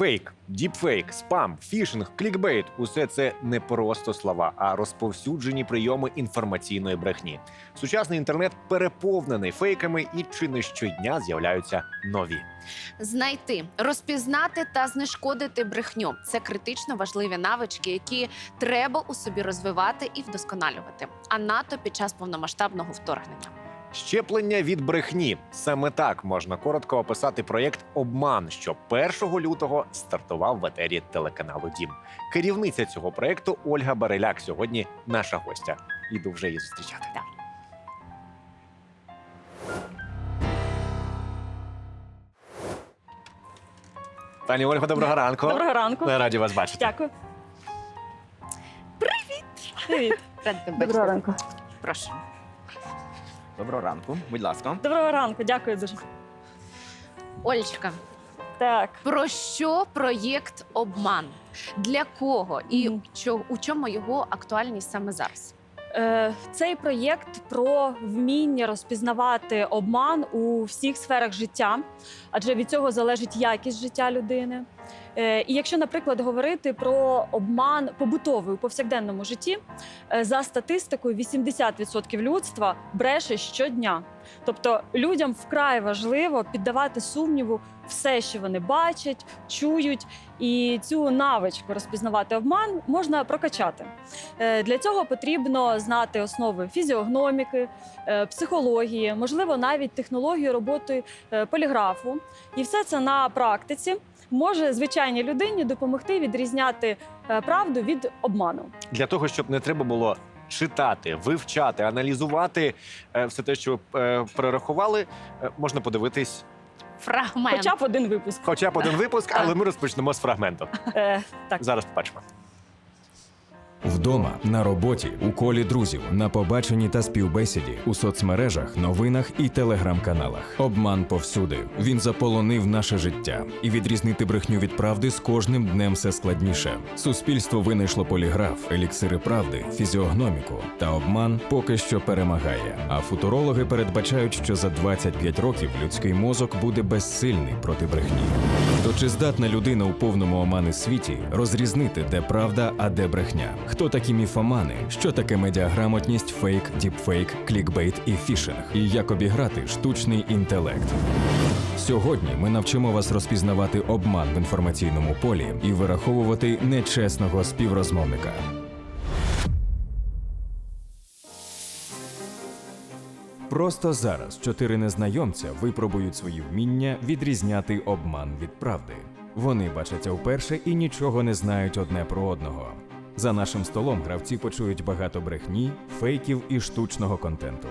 Фейк, діпфейк, спам, фішинг, клікбейт усе це не просто слова, а розповсюджені прийоми інформаційної брехні. Сучасний інтернет переповнений фейками, і чи не щодня з'являються нові. Знайти, розпізнати та знешкодити брехню це критично важливі навички, які треба у собі розвивати і вдосконалювати. А НАТО під час повномасштабного вторгнення. Щеплення від брехні саме так можна коротко описати проєкт Обман, що 1 лютого стартував в етері телеканалу Дім. Керівниця цього проєкту Ольга Бареляк сьогодні наша гостя. Іду вже її зустрічати. Так. Пані Ольга, доброго ранку. Доброго ранку. Ми раді вас бачити. Дякую. Привіт. Привіт. Доброго ранку. Прошу. Доброго ранку, будь ласка. Доброго ранку, дякую дуже. Олечка, Так. про що проєкт обман? Для кого і Мгм. чо- у чому його актуальність саме зараз? Е, цей проєкт про вміння розпізнавати обман у всіх сферах життя, адже від цього залежить якість життя людини. Е, і якщо, наприклад, говорити про обман побутовий у повсякденному житті, е, за статистикою 80% людства бреше щодня. Тобто людям вкрай важливо піддавати сумніву все, що вони бачать, чують, і цю навичку розпізнавати обман можна прокачати. Е, Для цього потрібно знати основи фізіогноміки, е, психології, можливо, навіть технологію роботи е, поліграфу. І все це на практиці може звичайній людині допомогти відрізняти правду від обману. Для того, щоб не треба було читати, вивчати, аналізувати е, все те, що ви е, перерахували, е, можна подивитись Фрагмент. Хоча б один випуск. хоча б один випуск, але ми розпочнемо з фрагменту. Е, так. Зараз побачимо. Вдома, на роботі, у колі друзів, на побаченні та співбесіді, у соцмережах, новинах і телеграм-каналах. Обман повсюди. Він заполонив наше життя, і відрізнити брехню від правди з кожним днем все складніше. Суспільство винайшло поліграф, еліксири правди, фізіогноміку. Та обман поки що перемагає. А футурологи передбачають, що за 25 років людський мозок буде безсильний проти брехні. То чи здатна людина у повному омани світі розрізнити, де правда, а де брехня? Хто такі міфомани? Що таке медіаграмотність, фейк, діпфейк, клікбейт і фішинг? І як обіграти штучний інтелект? Сьогодні ми навчимо вас розпізнавати обман в інформаційному полі і вираховувати нечесного співрозмовника. Просто зараз чотири незнайомця випробують свої вміння відрізняти обман від правди. Вони бачаться вперше і нічого не знають одне про одного. За нашим столом гравці почують багато брехні, фейків і штучного контенту.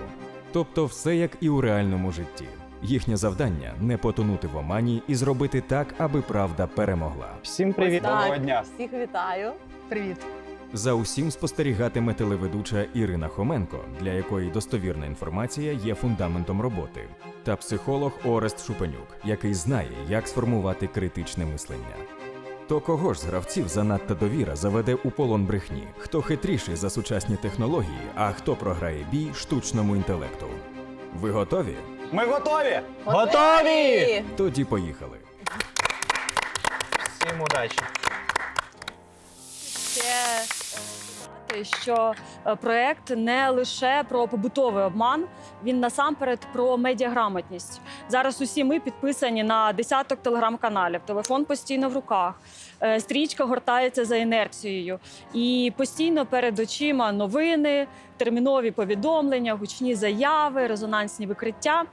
Тобто все як і у реальному житті. Їхнє завдання не потонути в омані і зробити так, аби правда перемогла. Всім привіт, доброго дня. Всіх вітаю. Привіт. За усім спостерігатиме телеведуча Ірина Хоменко, для якої достовірна інформація є фундаментом роботи, та психолог Орест Шупенюк, який знає, як сформувати критичне мислення. То кого ж з гравців занадта довіра заведе у полон брехні? Хто хитріший за сучасні технології, а хто програє бій штучному інтелекту? Ви готові? Ми готові! Готові! Тоді поїхали. Всім удачі! Додати, що е, проект не лише про побутовий обман, він насамперед про медіаграмотність. Зараз усі ми підписані на десяток телеграм-каналів, телефон постійно в руках, стрічка гортається за інерцією, і постійно перед очима новини, термінові повідомлення, гучні заяви, резонансні викриття.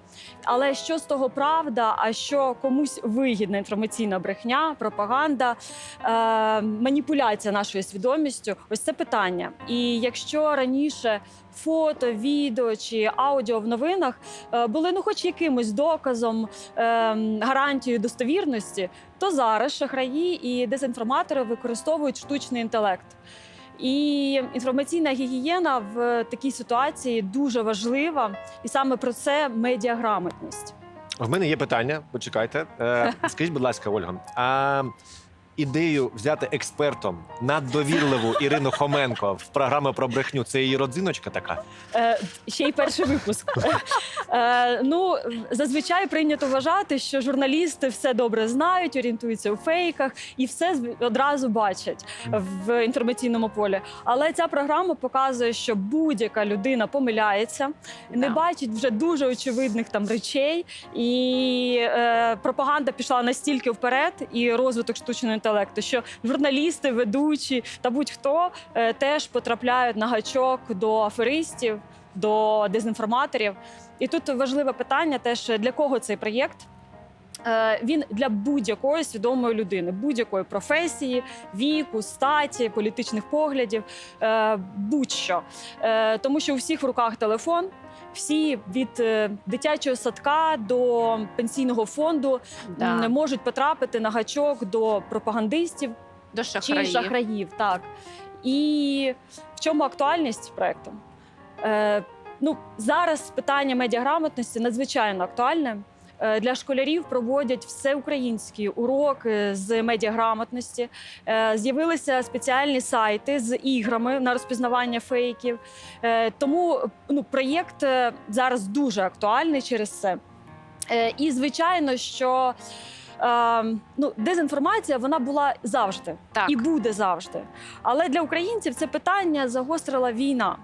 Але що з того правда, а що комусь вигідна інформаційна брехня, пропаганда, е, маніпуляція нашою свідомістю ось це питання. І якщо раніше фото, відео чи аудіо в новинах е, були ну, хоч якимось доказом, е, гарантією достовірності, то зараз шахраї і дезінформатори використовують штучний інтелект. І інформаційна гігієна в такій ситуації дуже важлива, і саме про це медіаграмотність. В мене є питання. Почекайте. Е, скажіть, будь ласка, Ольга, а ідею взяти експертом наддовірливу Ірину Хоменко в програму про брехню? Це її родзиночка така? Е, ще й перший випуск. Е, ну, зазвичай прийнято вважати, що журналісти все добре знають, орієнтуються у фейках і все одразу бачать в інформаційному полі. Але ця програма показує, що будь-яка людина помиляється, не бачить вже дуже очевидних там речей, і е, пропаганда пішла настільки вперед, і розвиток штучного інтелекту, що журналісти, ведучі та будь-хто е, теж потрапляють на гачок до аферистів, до дезінформаторів. І тут важливе питання: теж для кого цей проєкт. Е, Він для будь-якої свідомої людини, будь-якої професії, віку, статі, політичних поглядів, е, будь-що. Е, Тому що у всіх в руках телефон, всі від дитячого садка до пенсійного фонду Да. можуть потрапити на гачок до пропагандистів До чи шахраїв. шахраїв. Так. І в чому актуальність проекту? Е, ну, зараз питання медіаграмотності надзвичайно актуальне. Е, Для школярів проводять всеукраїнські уроки з медіаграмотності. Е, З'явилися спеціальні сайти з іграми на розпізнавання фейків. Е, Тому ну, проєкт зараз дуже актуальний через це. І звичайно, що е, ну, дезінформація вона була завжди Так. і буде завжди. Але для українців це питання загострила війна.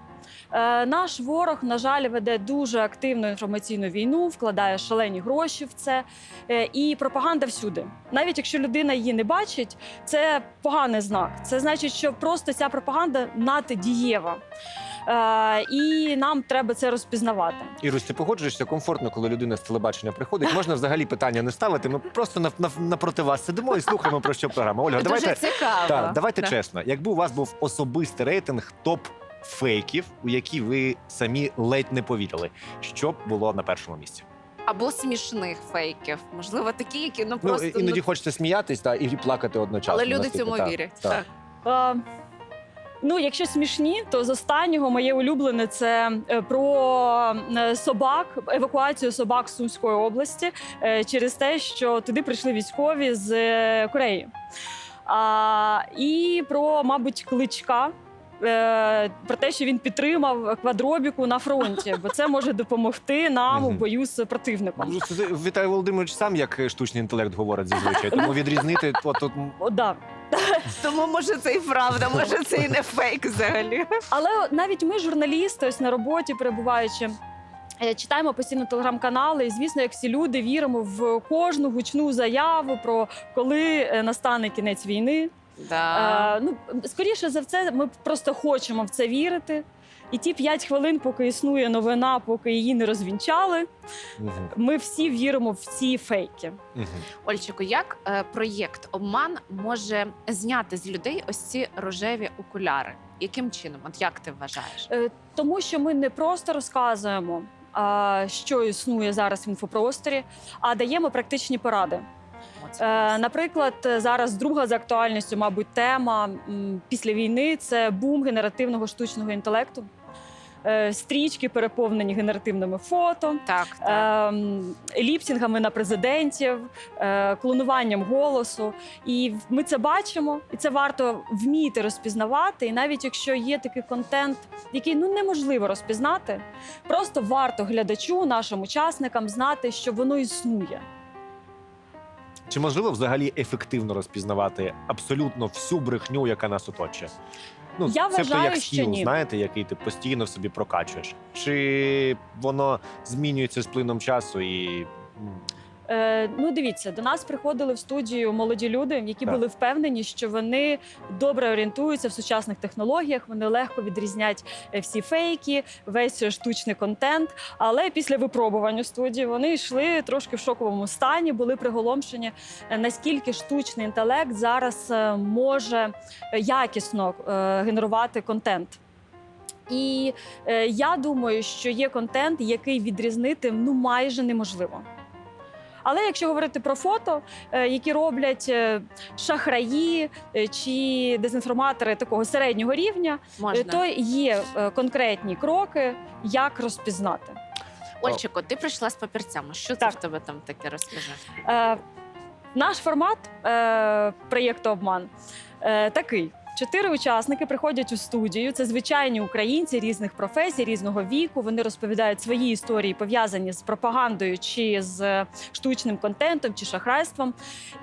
Е, наш ворог, на жаль, веде дуже активну інформаційну війну, вкладає шалені гроші в це. Е, і пропаганда всюди. Навіть якщо людина її не бачить, це поганий знак. Це значить, що просто ця пропаганда наддієва. Е, і нам треба це розпізнавати. Ірусь, ти погоджуєшся комфортно, коли людина з телебачення приходить. Можна взагалі питання не ставити. Ми просто нав- нав- напроти вас сидимо і слухаємо про що програма. Ольга, Дуже давайте цікаво. Так, давайте Да. чесно. Якби у вас був особистий рейтинг топ фейків, у які ви самі ледь не повірили, що б було на першому місці? Або смішних фейків. Можливо, такі, які ну Ну іноді ну, хочеться сміятись та і плакати одночасно. але люди цьому так, вірять. так. Так. Е, Ну, якщо смішні, то з останнього моє улюблене це е, про е, собак, евакуацію собак з Сумської області е, через те, що туди прийшли військові з Кореї. А, і про, мабуть, кличка. Е, Про те, що він підтримав квадробіку на фронті, бо це може допомогти нам у бою з противником. Ну, це Віталій Володимирович сам як штучний інтелект говорить зазвичай. Тому відрізнити то тут О, да. Тому може це і правда, може це і не фейк взагалі. Але навіть ми, журналісти, ось на роботі перебуваючи. е, Читаємо постійно телеграм-канали, і звісно, як всі люди віримо в кожну гучну заяву про коли е, настане кінець війни. Да. Е, ну скоріше за все, ми просто хочемо в це вірити. І ті п'ять хвилин, поки існує новина, поки її не розвінчали, Мгм, ми всі віримо в ці фейки. мгм. Ольчику, як е, проєкт обман може зняти з людей ось ці рожеві окуляри? Яким чином? От як ти вважаєш? Е, Тому що ми не просто розказуємо, а, що існує зараз в інфопросторі, а даємо практичні поради. Е. Наприклад, зараз друга за актуальністю, мабуть, тема після війни це бум генеративного штучного інтелекту. Е, Стрічки переповнені генеративними фото, так, так. ем, ліпсінгами на президентів, е, клонуванням голосу. І ми це бачимо, і це варто вміти розпізнавати. І навіть якщо є такий контент, який ну неможливо розпізнати, просто варто глядачу, нашим учасникам знати, що воно існує. Чи можливо взагалі ефективно розпізнавати абсолютно всю брехню, яка нас оточує? Ну, Я це вважаю, як що ні. знаєте, який ти постійно в собі прокачуєш. Чи воно змінюється з плином часу і. Е, ну, дивіться, до нас приходили в студію молоді люди, які Так. були впевнені, що вони добре орієнтуються в сучасних технологіях, вони легко відрізнять е, всі фейки, весь штучний контент. Але після випробувань у студії вони йшли трошки в шоковому стані, були приголомшені, е, наскільки штучний інтелект зараз е, може е, якісно е, генерувати контент. І е, я думаю, що є контент, який відрізнити ну майже неможливо. Але якщо говорити про фото, е, які роблять е, шахраї е, чи дезінформатори такого середнього рівня, Можна. то є конкретні кроки, як розпізнати. Ольчико, ти прийшла з папірцями. Що це в тебе там таке розкажи? Е, Наш формат е, проєкту Обман е, такий. Чотири учасники приходять у студію. Це звичайні українці різних професій, різного віку. Вони розповідають свої історії, пов'язані з пропагандою чи з штучним контентом чи шахрайством.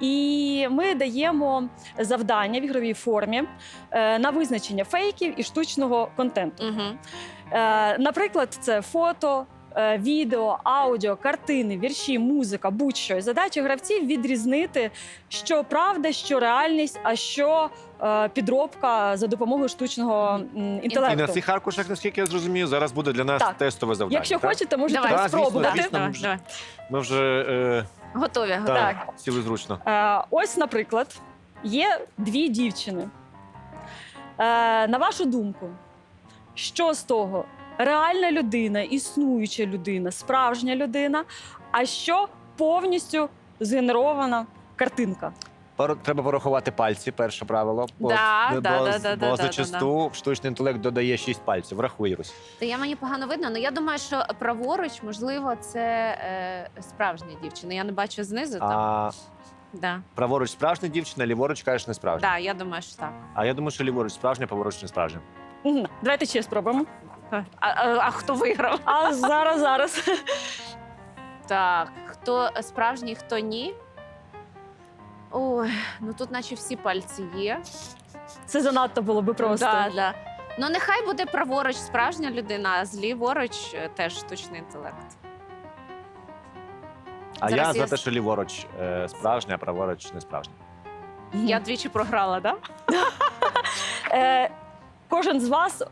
І ми даємо завдання в ігровій формі е, на визначення фейків і штучного контенту. Угу. Е, Наприклад, це фото. Е, Відео, аудіо, картини, вірші, музика, будь-що. І задача гравців відрізнити, що правда, що реальність, а що е, підробка за допомогою штучного м, І інтелекту. на цих аркушах, наскільки я зрозумію, зараз буде для нас Так. тестове завдання. Якщо так? хочете, можете Давай. Звісно, спробувати. звісно. Давай, ми вже- давай. Ми вже е, Готові, готові. так, Так. сіли зручно. Е, ось, наприклад, є дві дівчини. Е, на вашу думку, що з того? Реальна людина, існуюча людина, справжня людина, а що повністю згенерована картинка? Треба порахувати пальці, перше правило. Бо, Да, бо, да, бо, да, да, да, зачасту штучний інтелект додає 6 пальців. Врахуй, Русь. Та я мені погано видно, але я думаю, що праворуч, можливо, це е, справжня дівчина. Я не бачу знизу. Там. А Да. праворуч справжня дівчина, ліворуч кажеш не справжня. Да, я думаю, що так. А я думаю, що ліворуч справжня, праворуч не справжня. Мгм. Давайте ще спробуємо. А, а, а хто виграв? А зараз, зараз. Так, хто справжній, хто ні. Ой, ну тут наче всі пальці є. Це занадто було би просто. Да, да. Ну нехай буде праворуч справжня людина, а зліворуч е, теж штучний інтелект. А Зараз я я за те, що ліворуч е, справжня, а праворуч не справжня. Я двічі програла, так? Да? Е, кожен з вас е,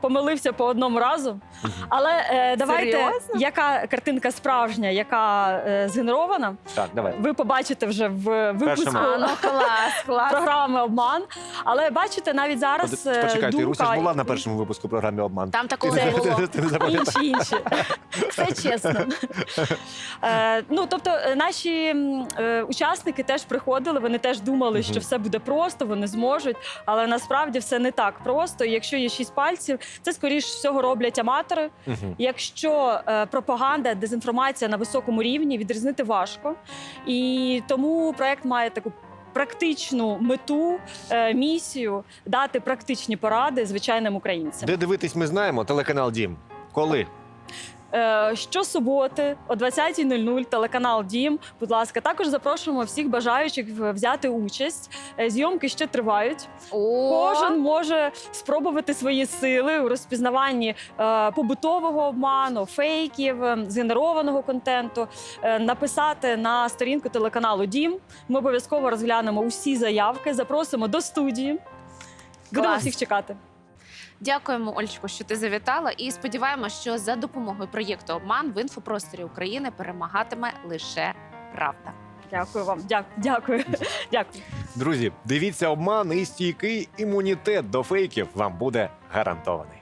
помилився по одному разу. Але е, давайте, Серйозно? яка картинка справжня, яка е, згенерована, Так, давай. ви побачите вже в випуску Першому. А, ну клас, клас. програми Обман. Але бачите, навіть зараз е, Почекай, ти думка Руся ж була на першому випуску програми обман. Там такого Це не було. Ти не запам'ятав? інші інші. Все чесно. Е, ну, тобто, е, наші м, е, учасники теж приходили, вони теж думали, що все буде просто, вони зможуть. Але насправді все не так просто. Якщо є шість пальців, це скоріш всього роблять аматори. Угу. Якщо е, пропаганда, дезінформація на високому рівні, відрізнити важко. І тому проект має таку. Практичну мету, е, місію дати практичні поради звичайним українцям. Де дивитись, ми знаємо. Телеканал Дім. Коли? Е, Щосуботи о 20.00 телеканал Дім. Будь ласка, також запрошуємо всіх бажаючих взяти участь. Е, Зйомки ще тривають. О, Кожен може спробувати свої сили у розпізнаванні е, побутового обману, фейків, е, згенерованого контенту, написати на сторінку телеканалу Дім. Ми обов'язково розглянемо усі заявки, запросимо до студії. Будемо всіх чекати. Дякуємо, Ольчко, що ти завітала. І сподіваємося, що за допомогою проєкту Обман в інфопросторі України перемагатиме лише правда. Дякую вам. Дя- Дякую. Дякую. Друзі, дивіться обман і стійкий імунітет до фейків вам буде гарантований.